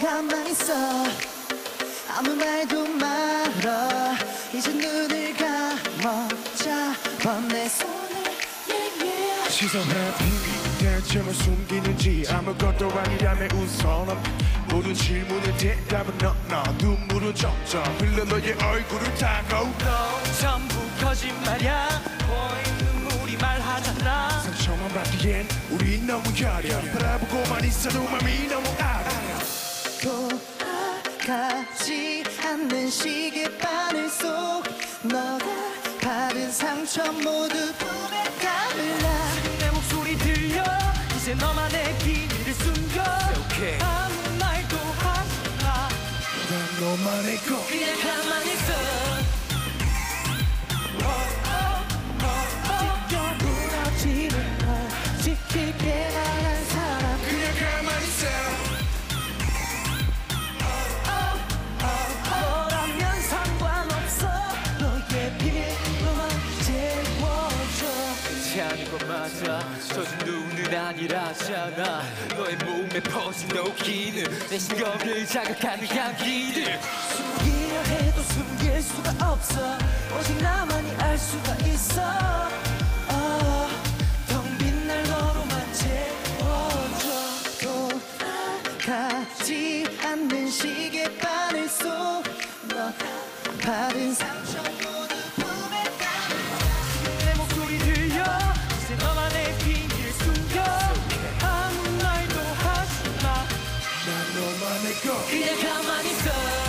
가만 있어. 아무 말도 말어 이제 눈을 감아자. 번내 손을 yeah, yeah. 시선의 비밀 대체만 숨기는지 아무것도 아니라면 웃어라 모든 질문에 대답은 너너. 눈물은 점점 흘러 너의 얼굴을 타고. 너 전부 거짓말이야. 눈물이 말하잖아. 상처만 받기엔 우리 너무 여려. 바라보고만 있어도 맘이 너무 아파 않는 시계바늘 속 너가 받은 상처 모두 품에 담을라 내 목소리 들려. 이제 너만의 비밀을 숨겨. 아무 말도 하지마. 난 너만의 것 그냥 가만히 있어 채워줘 아닌 건 맞아 젖은 눈은 아니라잖아. 너의 몸에 퍼진 노기는 내 신경을 자극하는 향기들. 숨기려 해도 숨길 수가 없어. 오직 나만이 알 수가 있어. 어, 텅빈 날 너로만 채워줘. 돌아가지 않는 시계 바늘 속 너가 받은 상처 가만히 있어